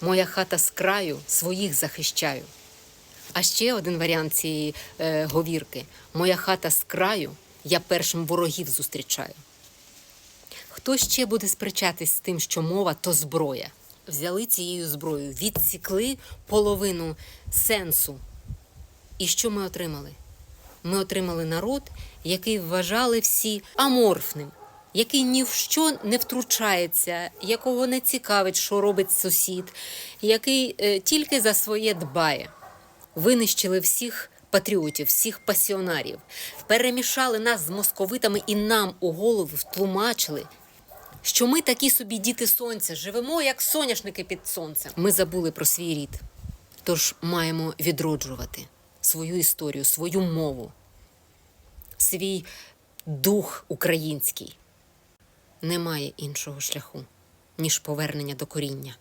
Моя хата з краю своїх захищаю. А ще один варіант цієї е, говірки: Моя хата з краю, я першим ворогів зустрічаю. Хто ще буде сперечатись з тим, що мова то зброя? Взяли цією зброєю, відсікли половину сенсу. І що ми отримали? Ми отримали народ, який вважали всі аморфним, який ні в що не втручається, якого не цікавить, що робить сусід, який е, тільки за своє дбає. Винищили всіх патріотів, всіх пасіонарів, перемішали нас з московитами і нам у голову втлумачили, що ми такі собі діти сонця, живемо як соняшники під сонцем. Ми забули про свій рід, тож маємо відроджувати свою історію, свою мову, свій дух український. Немає іншого шляху, ніж повернення до коріння.